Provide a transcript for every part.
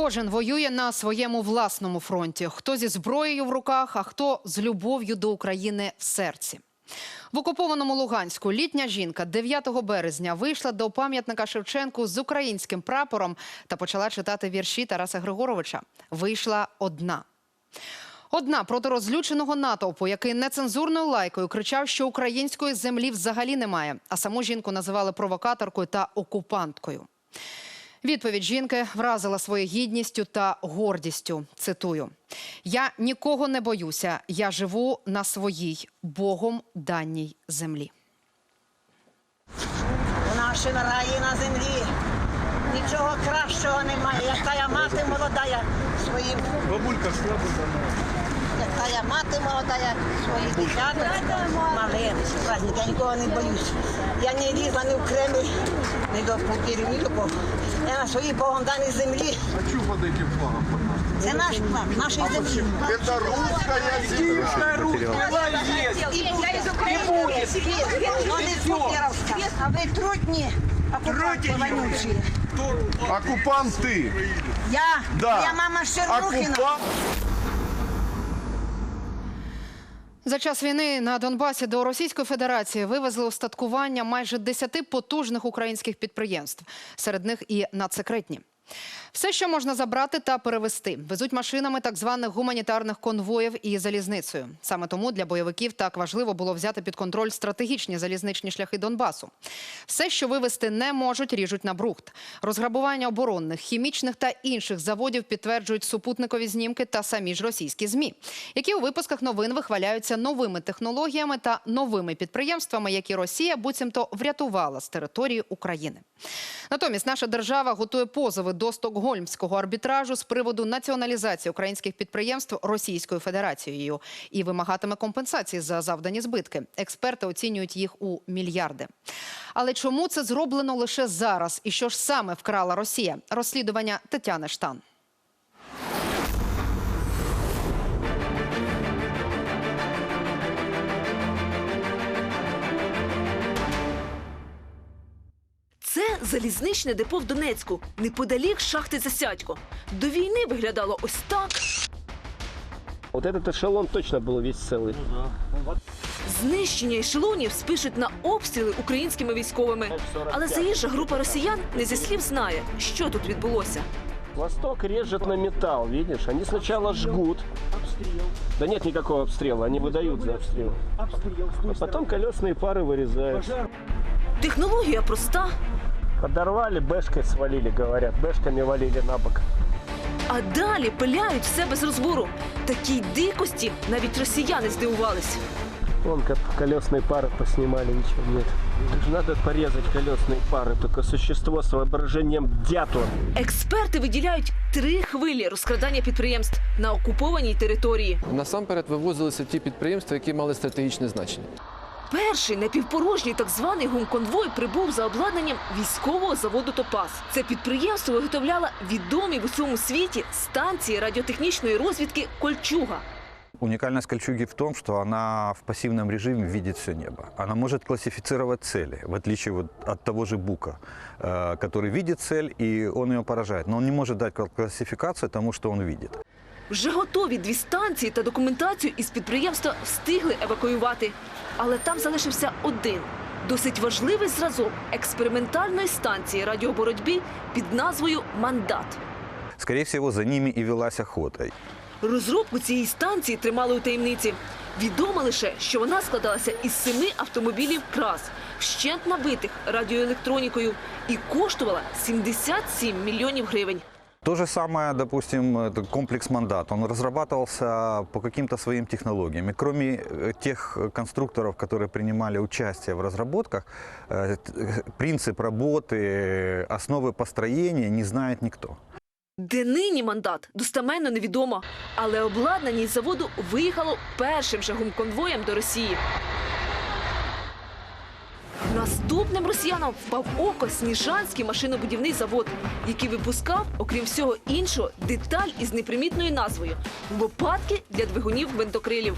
Кожен воює на своєму власному фронті. Хто зі зброєю в руках, а хто з любов'ю до України в серці. В окупованому Луганську літня жінка 9 березня вийшла до пам'ятника Шевченку з українським прапором та почала читати вірші Тараса Григоровича. Вийшла одна. Одна проти розлюченого натовпу, який нецензурною лайкою кричав, що української землі взагалі немає, а саму жінку називали провокаторкою та окупанткою. Відповідь жінки вразила своєю гідністю та гордістю. Цитую: Я нікого не боюся. Я живу на своїй Богом даній землі. У нашій раї на землі нічого кращого немає, як тая мати молодая своїм, Бабулька шляпу як тая мати молодая своїх дівчаток малих. Праздник, я нікого не боюсь. Я не лізла ні в Кремль, ні до пукірів, ні до кого. Я на своїй Богом даній землі. А чё под этим флагом под нас? Це наш план, нашої землі. Это русская земля. Ну не Путіровська, а ви трутні, окупанти вонючі. Оккупант ты. Я, Да. я мама Шермухіна. Оккупант. За час війни на Донбасі до Російської Федерації вивезли устаткування майже 10 потужних українських підприємств. Серед них і надсекретні. Все, що можна забрати та перевезти, везуть машинами так званих гуманітарних конвоїв і залізницею. Саме тому для бойовиків так важливо було взяти під контроль стратегічні залізничні шляхи Донбасу. Все, що вивезти не можуть, ріжуть на брухт. Розграбування оборонних, хімічних та інших заводів підтверджують супутникові знімки та самі ж російські змі, які у випусках новин вихваляються новими технологіями та новими підприємствами, які Росія буцімто врятувала з території України. Натомість наша держава готує позови до стокгольмського арбітражу з приводу націоналізації українських підприємств Російською Федерацією і вимагатиме компенсації за завдані збитки. Експерти оцінюють їх у мільярди. Але чому це зроблено лише зараз? І що ж саме вкрала Росія? Розслідування Тетяни Штан. Це залізничне депо в Донецьку, неподалік шахти Засядько. До війни виглядало ось так. Вот этот эшелон точно был весь целый. Знищення ешелонів спишуть на обстріли українськими військовими. Але заїжджа група росіян не зі слів знає, що тут відбулося. Восток режет на металл, видишь? Они сначала жгут. Да нет никакого обстрела, они выдают за обстрел. А потом колесные пары вырезают. Технологія проста, Подорвали, бэшкой свалили, говорят. Бэшками валили на бок. а далі пиляють все без розбору. Такій дикості навіть росіяни здивувались. Вон как колесные пары поснимали, ничего нет. Это же надо порезать колесные пары, только существо с воображением дятла. Експерти виділяють три хвилі розкрадання підприємств на окупованій території. Насамперед вивозилися ті підприємства, які мали стратегічне значення. Перший напівпорожній так званий гумконвой прибув за обладнанням військового заводу Топас. Це підприємство виготовляло відомі в усьому світі станції радіотехнічної розвідки Кольчуга. Уникальность кольчуги в том, что она в пассивном режиме видит все небо. Она может классифицировать цели, в отличие вот от того же Бука, э, который видит цель и он ее поражает. Но он не может дать кла- классификацию тому, что он видит. Вже готові дві станції та документацію із підприємства встигли евакуювати. Але там залишився один досить важливий зразок експериментальної станції радіоборотьби під назвою Мандат. Скорее всего, за ними и велась охота. Розробку цієї станції тримали у таємниці. Відомо лише, що вона складалася із семи автомобілів КРАС, вщент набитих радіоелектронікою, і коштувала 77 мільйонів гривень. То же самое, допустим, это комплекс «Мандат». Он разрабатывался по каким-то своим технологиям. И кроме э, тех э, конструкторов, которые принимали участие в разработках, э, т- э, принцип работы, э, основы построения не знает никто. Де нині мандат достеменно невідомо, але обладнання із заводу виїхало першим же гумконвоєм до Росії. Наступним росіянам впав в око Сніжанський машинобудівний завод, який випускав, окрім всього іншого, деталь із непримітною назвою лопатки для двигунів гвинтокрилів.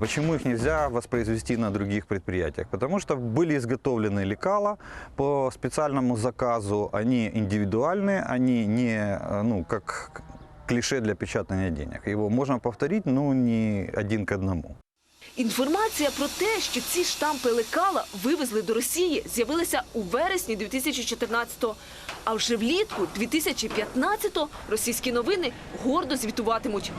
Почему их нельзя воспроизвести на других предприятиях? Потому что были изготовлены лекала по специальному заказу. Они индивидуальные, они не, э, ну, как клише для печатания денег. Его можно повторить, но не один к одному. Інформація про те, що ці штампи лекала вивезли до Росії, з'явилася у вересні 2014-го. А вже влітку 2015-го російські новини гордо звітуватимуть.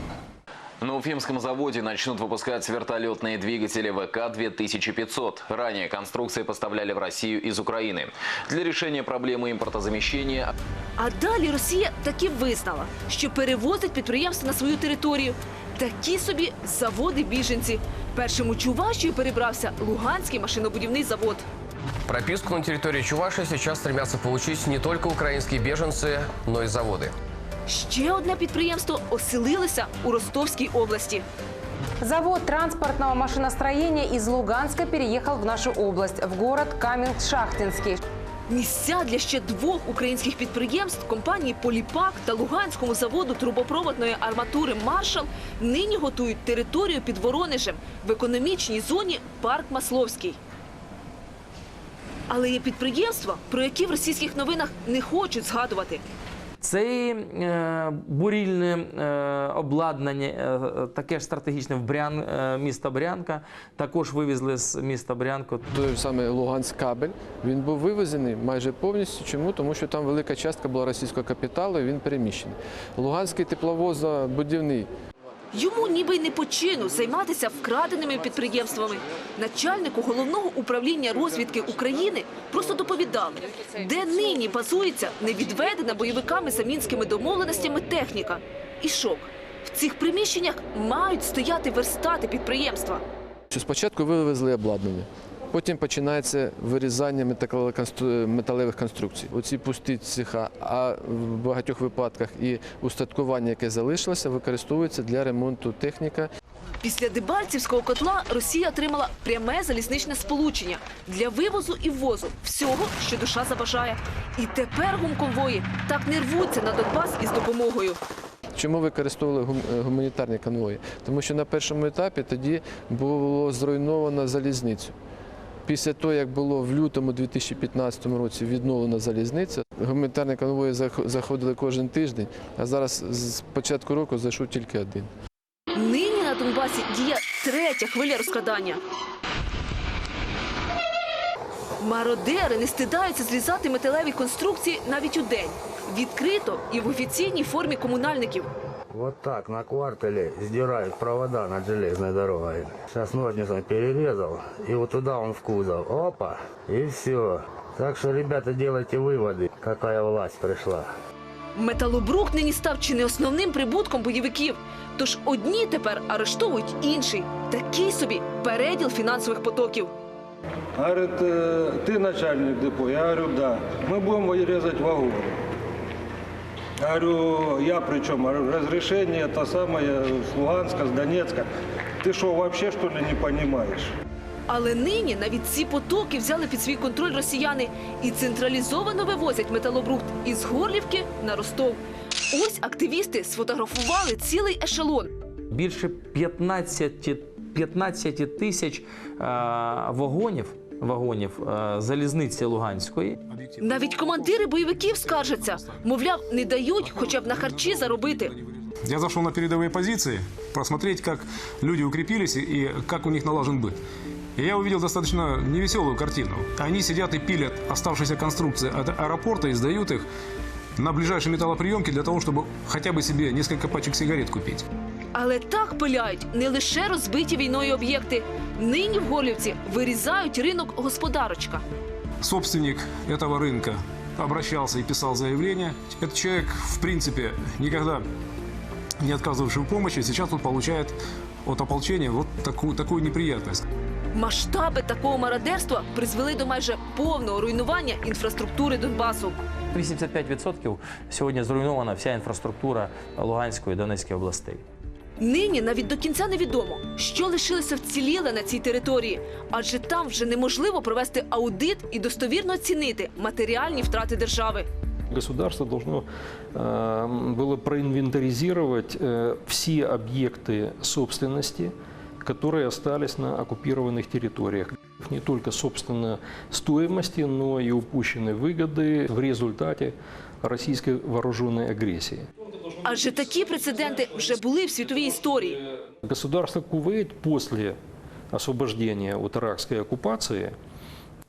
На Уфимском заводе начнут выпускать вертолетные двигатели ВК-2500. Ранее конструкции поставляли в Россию из Украины. Для решения проблемы импортозамещения А далі Росія таки визнала, що перевозить підприємства на свою територію. Такі собі заводи-біженці. Першим у Чувашію перебрався Луганський машинобудівний завод. Прописку на территории Чувашии сейчас стремятся получить не только украинские беженцы, но и заводы. Ще одне підприємство оселилося у Ростовській області. Завод транспортного машиностроения из Луганска переехал в нашу область, в город Каменск-Шахтинский. Місця для ще двох українських підприємств компанії Поліпак та Луганському заводу трубопроводної арматури Маршал нині готують територію під Воронежем в економічній зоні Парк Масловський. Але є підприємства, про які в російських новинах не хочуть згадувати. Це е, бурільне е, обладнання, е, таке ж стратегічне в Брян, міста Брянка. Також вивезли з міста Брянку. Той саме Луганськ кабель, він був вивезений майже повністю. Чому? Тому що там велика частка була російського капіталу, і він переміщений. Луганський тепловозобудівний Йому ніби й не по чину займатися вкраденими підприємствами. Начальнику головного управління розвідки України просто доповідали, де нині базується невідведена бойовиками за мінськими домовленостями техніка. І шок. В цих приміщеннях мають стояти верстати підприємства. Спочатку вивезли обладнання, потім починається вирізання металевих конструкцій. Оці пусті цеха, а в багатьох випадках і устаткування, яке залишилося, використовується для ремонту техніка. Після Дебальцівського котла Росія отримала пряме залізничне сполучення для вивозу і ввозу всього, що душа забажає. І тепер гумконвої так не рвуться на Донбас із допомогою. Чому використовували е, гуманітарні конвої? Тому що на першому етапі тоді було зруйновано залізницю. Після того, як було в лютому 2015 році відновлена залізниця, гуманітарні конвої зах- заходили кожен тиждень, а зараз з початку року зайшов тільки один. Нині на Донбасі діє третя хвиля розкрадання. Мародери не стидаються зрізати металеві конструкції навіть у день. Відкрито і в офіційній формі комунальників. Вот так на квартале сдирают провода над железной дорогой. Сейчас ножницем перерезал, и вот туда он в кузов. Опа, и все. Так что, ребята, делайте выводы, какая власть пришла. Металобрук нині став чи не основним прибутком бойовиків. Тож одні тепер арештовують інший. Такий собі переділ фінансових потоків. Говорит, «Э, ты начальник депо? Я говорю, да. Мы будем резать вагоны. Я говорю, я при чем? Разрешение это самое с Луганска, с Донецка. Ты что, вообще что ли не понимаешь? Але нині навіть ці потоки взяли під свій контроль росіяни і централізовано вивозять металобрухт із Горлівки на Ростов. Ось активісти сфотографували цілий ешелон. Більше 15, 15 тисяч е, вагонів, вагонів е, залізниці Луганської. Навіть командири бойовиків скаржаться, мовляв, не дають хоча б на харчі заробити. Я зашел на передовые позиции, посмотреть, как люди укрепились и, и как у них налажен быт. И я увидел достаточно невеселую картину. Они сидят и пилят оставшиеся конструкции от аэропорта и сдают их на ближайшие металлоприемки для того, чтобы хотя бы себе несколько пачек сигарет купить. Але так пиляють не лише розбиті війною об'єкти. Нині в Горлівці вирізають ринок господарочка. Собственник этого рынка обращался и писал заявление. Этот человек, в принципе, никогда не отказывавший в помощи, сейчас он получает от ополчения вот такую, такую неприятность. Масштаби такого мародерства призвели до майже повного руйнування інфраструктури Донбасу. 85% сьогодні зруйнована вся інфраструктура Луганської і Донецької областей. Нині навіть до кінця невідомо, що лишилося вціліле на цій території, адже там вже неможливо провести аудит і достовірно оцінити матеріальні втрати держави. Государство должно э, было проинвентаризировать э, все объекты собственности, которые остались на оккупированных территориях. Не только, собственно, стоимости, но и упущенной выгоды в результате российской вооруженной агрессии. Адже такі прецеденти вже були в світовій історії. Государство Кувейт после освобождения от иракской оккупации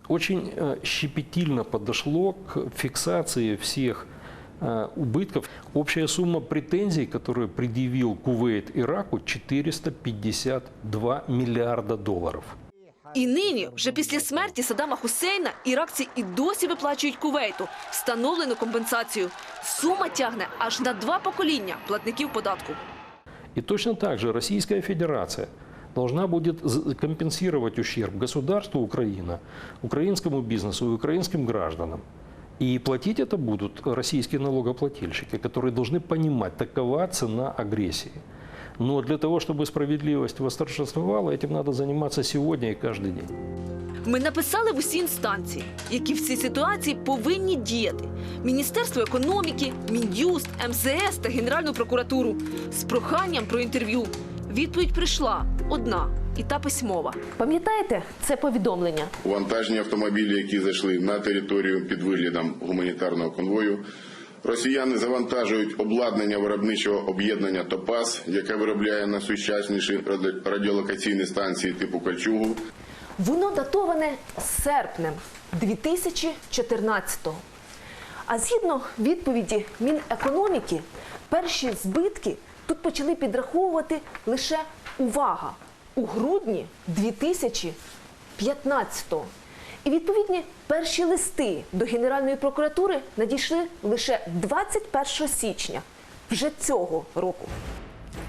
очень э, щепетильно подошло к фиксации всех э, убытков. Общая сумма претензий, которую предъявил Кувейт Ираку, 452 миллиарда долларов. І нині, вже після смерті Саддама Хусейна, іракці і досі виплачують Кувейту встановлену компенсацію. Сума тягне аж на два покоління платників податку. И точно так же Российская Федерация должна будет з- компенсировать ущерб государству Украина, украинскому бизнесу и украинским гражданам. И платить это будут российские налогоплательщики, которые должны понимать, такова цена агрессии. Но для того, чтобы справедливость восторжествовала, этим надо заниматься сегодня и каждый день. Ми написали в усі інстанції, які в цій ситуації повинні діяти: Міністерство економіки, Мін'юст, МЗС та Генеральну прокуратуру з проханням про інтерв'ю. Відповідь прийшла одна і та письмова. Пам'ятаєте це повідомлення? Вантажні автомобілі, які зайшли на територію під виглядом гуманітарного конвою. Росіяни завантажують обладнання виробничого об'єднання Топас, яке виробляє найсучасніші радіолокаційні станції типу Кольчугу. Воно датоване серпнем 2014-го. А згідно відповіді Мінекономіки, перші збитки тут почали підраховувати лише увага у грудні 2015-го. І відповідні перші листи до Генеральної прокуратури надійшли лише 21 січня вже цього року.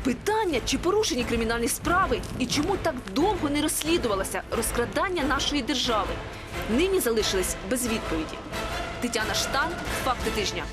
Питання, чи порушені кримінальні справи і чому так довго не розслідувалося розкрадання нашої держави, нині залишились без відповіді. Тетяна Штан, факти тижня.